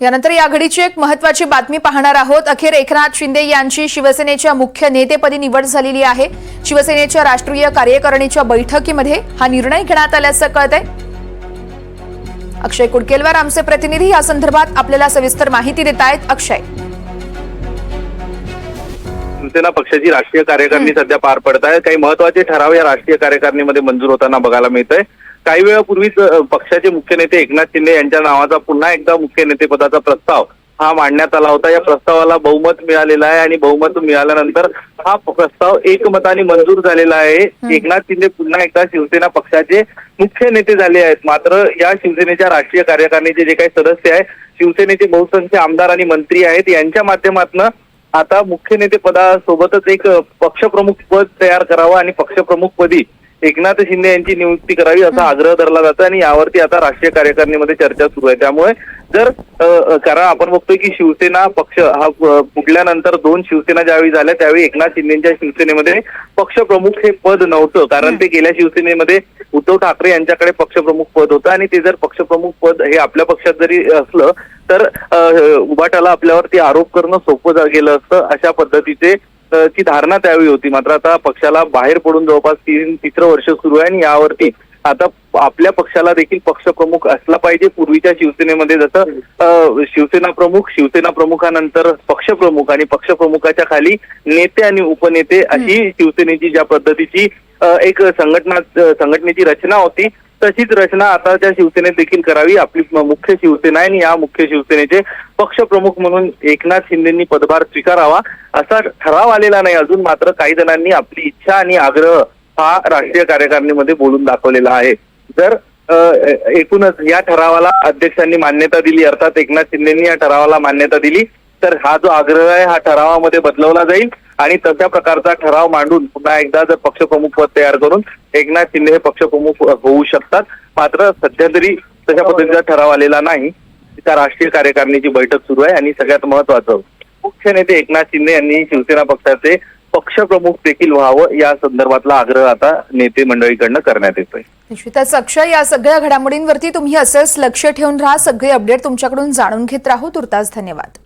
यानंतर या घडीची एक महत्वाची बातमी पाहणार आहोत. अखेर एकनाथ शिंदे यांची शिवसेनेच्या मुख्य नेतेपदी निवड झालेली आहे. शिवसेनेच्या राष्ट्रीय कार्यकारिणीच्या बैठकीमध्ये हा निर्णय घेण्यात आल्याचं कळत आहे अक्षय कुडकेलवार आमचे प्रतिनिधी या संदर्भात आपल्याला सविस्तर माहिती देत आहेत अक्षय. शिवसेना पक्षाची राष्ट्रीय कार्यकारिणी सध्या पार पडत आहे. काही महत्त्वाचे ठराव या राष्ट्रीय कार्यकारिणीमध्ये मंजूर होताना बघायला मिळत आहे काही वेळापूर्वीच पक्षाचे मुख्य नेते एकनाथ शिंदे यांच्या नावाचा पुन्हा एकदा मुख्य नेतेपदाचा प्रस्ताव हा मांडण्यात आला होता. या प्रस्तावाला बहुमत मिळालेलं आहे आणि बहुमत मिळाल्यानंतर हा प्रस्ताव एकमताने मंजूर झालेला आहे. एकनाथ शिंदे पुन्हा एकदा शिवसेना पक्षाचे मुख्य नेते झाले आहेत. मात्र या शिवसेनेच्या राष्ट्रीय कार्यकारिणीचे जे काही सदस्य आहे शिवसेनेचे बहुसंख्य आमदार आणि मंत्री आहेत यांच्या माध्यमातून आता मुख्य नेते पदासोबतच एक पक्षप्रमुख पद तयार करावं आणि पक्षप्रमुख पदी एकनाथ शिंदे यांची नियुक्ती करावी असा आग्रह धरला जातो आणि यावरती आता राष्ट्रीय कार्यकारिणीमध्ये चर्चा सुरू आहे. त्यामुळे जर कारण आपण बघतोय की शिवसेना पक्ष हा फुटल्यानंतर दोन शिवसेना ज्यावेळी झाल्या त्यावेळी एकनाथ शिंदेच्या शिवसेनेमध्ये पक्षप्रमुख हे पद नव्हतं. कारण ते गेल्या शिवसेनेमध्ये उद्धव ठाकरे यांच्याकडे पक्षप्रमुख पद होतं आणि ते जर पक्षप्रमुख पद हे आपल्या पक्षात जरी असलं तर उभाटाला आपल्यावरती आरोप करणं सोपं गेलं असतं. अशा पद्धतीचे ची धारणा त्यावेळी होती. मात्र आता पक्षाला बाहेर पडून जवळपास तीन तिसरं वर्ष सुरू आहे आणि यावरती आता आपल्या पक्षाला देखील पक्षप्रमुख असला पाहिजे पूर्वीच्या शिवसेनेमध्ये. जसं शिवसेना प्रमुख शिवसेना प्रमुखानंतर पक्षप्रमुख आणि पक्षप्रमुखाच्या खाली नेते आणि उपनेते अशी शिवसेनेची ज्या पद्धतीची एक संघटना संघटनेची रचना होती. तशीच रचना आता त्या शिवसेनेत देखील करावी आपली मुख्य शिवसेना आहे आणि या मुख्य शिवसेनेचे पक्षप्रमुख म्हणून एकनाथ शिंदेंनी पदभार स्वीकारावा असा ठराव आलेला नाही अजून मात्र काही जणांनी आपली इच्छा आणि आग्रह हा राष्ट्रीय कार्यकारिणीमध्ये बोलून दाखवलेला आहे. जर एकूणच या ठरावाला अध्यक्षांनी मान्यता दिली अर्थात एकनाथ शिंदेंनी या ठरावाला मान्यता दिली तर हा जो आग्रह आहे हा ठरावामध्ये बदलवला जाईल आणि तशा प्रकारचा ठराव मांडून पुन्हा एकदा जर पक्षप्रमुख पद तयार करून एकनाथ शिंदे हे पक्षप्रमुख होऊ शकतात. मात्र सध्या तरी तशा पद्धतीचा ठराव आलेला नाही. त्या राष्ट्रीय कार्यकारिणीची बैठक सुरू आहे आणि सगळ्यात महत्वाचं मुख्य नेते एकनाथ शिंदे यांनी शिवसेना पक्षाचे पक्षप्रमुख देखील व्हावं या संदर्भातला आग्रह आता नेते मंडळीकडनं करण्यात येतोय. निश्चितच अक्षय या सगळ्या घडामोडींवरती तुम्ही असंच लक्ष ठेवून राहा. सगळे अपडेट तुमच्याकडून जाणून घेत राहू. तुर्तास धन्यवाद.